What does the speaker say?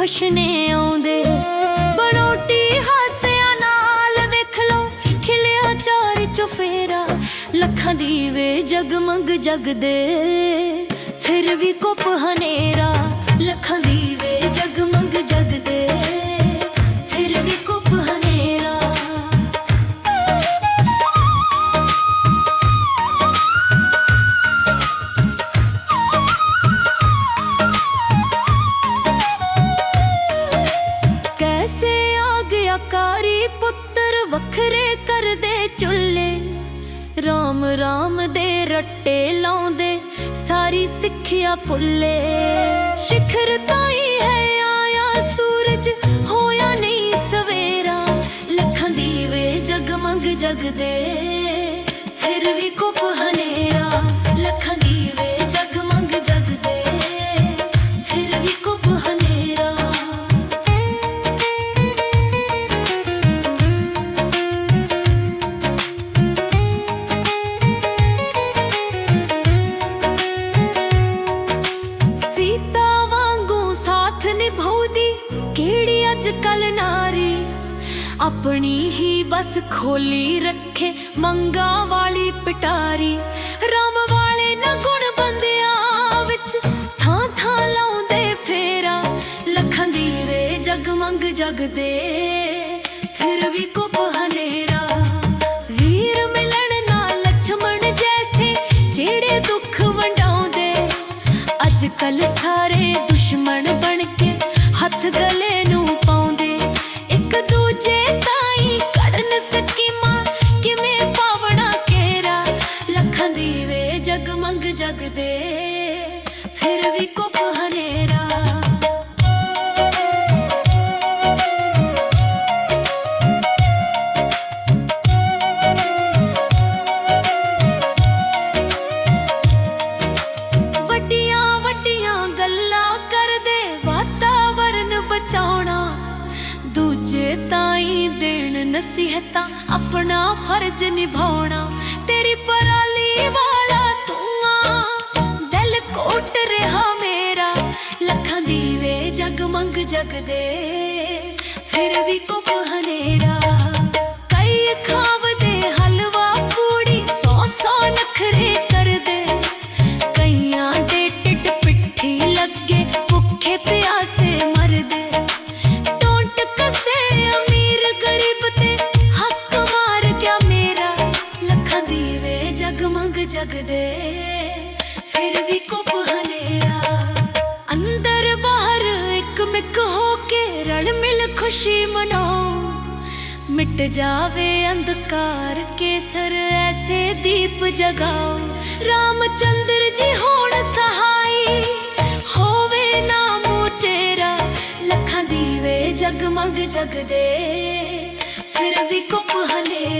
ਖੁਸ਼ ਨੇ ਆਉਂਦੇ। ਬਣੋਟੀ ਹਾਸਿਆਂ ਨਾਲ ਵੇਖ ਲੋ ਖਿਲਿਆ ਚਾਰ ਚੁਫੇਰਾ ਲੱਖਾਂ ਦੀਵੇ ਜਗਮਗ ਜਗਦੇ, ਫਿਰ ਵੀ ਕੁੱਪ ਹਨੇਰਾ। ਲੱਖਾਂ ਦੀਵੇ ਜਗਮਗ ਵੱਖਰੇ ਕਰਦੇ ਚੁੱਲੇ ਰਾਮ ਰਾਮ ਦੇ ਰੱਟੇ ਲਾਉਂਦੇ ਸਾਰੀ ਸਿੱਖਿਆ ਭੁੱਲੇ। ਸਿਖਰ ਤਾਈ ਹੈ ਆਇਆ ਸੂਰਜ, ਹੋਇਆ ਨਹੀਂ ਸਵੇਰਾ। ਲੱਖਾਂ ਦੀਵੇ ਜਗਮਗ ਜਗਦੇ, ਫਿਰ ਵੀ ਕੁੱਪ ਹਨੇਰਾ। ਲੱਖਾਂ ਦੀ ਕਿਹੜੀ ਅੱਜ ਕੱਲ ਨਾਰੀ? ਆਪਣੀ ਹੀ ਬਸ ਖੋਲੀ ਰੱਖੇ ਮੰਗਾ ਵਾਲੀ ਪਟਾਰੀ। ਰਾਮ ਵਾਲੇ ਨਾ ਗੁਣ ਬੰਦਿਆਂ ਵਿੱਚ ਥਾਂ ਥਾਂ ਲਾਉਂਦੇ ਫੇਰਾ। ਲੱਖਾਂ ਦੀਵੇ ਜਗਮਗ ਜਗਦੇ, ਫਿਰ ਵੀ ਕੁੱਪ ਹਨੇਰਾ। ਵੀਰ ਮਿਲਣ ਨਾਲ ਲਛਮਣ ਜੈਸੇ, ਜਿਹੜੇ ਦੁੱਖ ਵੰਡਾਉਂਦੇ। ਅੱਜ ਕੱਲ ਸਾਰੇ ਜਗਮਗ ਫਿਰ ਵੀ ਕੁੱਪ ਹਨੇਰਾ। ਵੱਡੀਆਂ ਵੱਡੀਆਂ ਗੱਲਾਂ ਕਰਦੇ, ਵਾਤਾਵਰਨ ਬਚਾਉਣਾ। ਦੂਜੇ ਤਾਈ ਦੇਣ ਨਸੀਹਤਾਂ, ਆਪਣਾ ਫਰਜ਼ ਨਿਭਾਉਣਾ। ਤੇਰੀ ਪਰਾਲੀ ਵਾਲਾ ਟੁੱਟ ਰਿਹਾ ਮੇਰਾ। ਲੱਖਾਂ ਦੀਵੇ ਜਗਮੰਗ ਜਗਦੇ। ਫਿਰ ਵੀ ਕੁੱਪ ਹਨੇਰਾ। ਕਈ ਖਾਵਦੇ ਹਲਵਾ ਪੂੜੀ ਸੌ ਸੌ ਨਖਰੇ ਕਰਦੇ ਕਈਆਂ ਦੇ ਟਿੱਡ ਪਿੱਠੀ ਲੱਗੇ, ਭੁੱਖੇ ਪਿਆਸੇ ਮਰਦੇ। ਟੋਂਟ ਕਸੇ ਅਮੀਰ ਗਰੀਬ ਤੇ ਹੱਕ ਮਾਰ ਗਿਆ ਮੇਰਾ। ਲੱਖਾਂ ਦੀਵੇ ਜਗਮੰਗ ਜਗਦੇ। ਫਿਰ ਵੀ ਕੁੱਪ ਹਨੇਰਾ ਅੰਦਰ ਬਾਹਰ ਇੱਕ ਮਿੱਕ ਹੋ ਕੇ ਰਲ ਮਿਲ ਖੁਸ਼ੀ ਮਨਾਓ ਮਿਟ ਜਾਵੇ ਅੰਧਕਾਰ ਕੇਸਰ, ਐਸੇ ਦੀਪ ਜਗਾਓ ਰਾਮਚੰਦਰ ਜੀ ਹੋਣ ਸਹਾਈ, ਹੋਵੇ ਨਾਮੋ ਚੇਰਾ। ਲੱਖਾਂ ਦੀਵੇ ਜਗਮਗ ਜਗਦੇ, ਫਿਰ ਵੀ ਕੁੱਪ ਹਨੇਰਾ।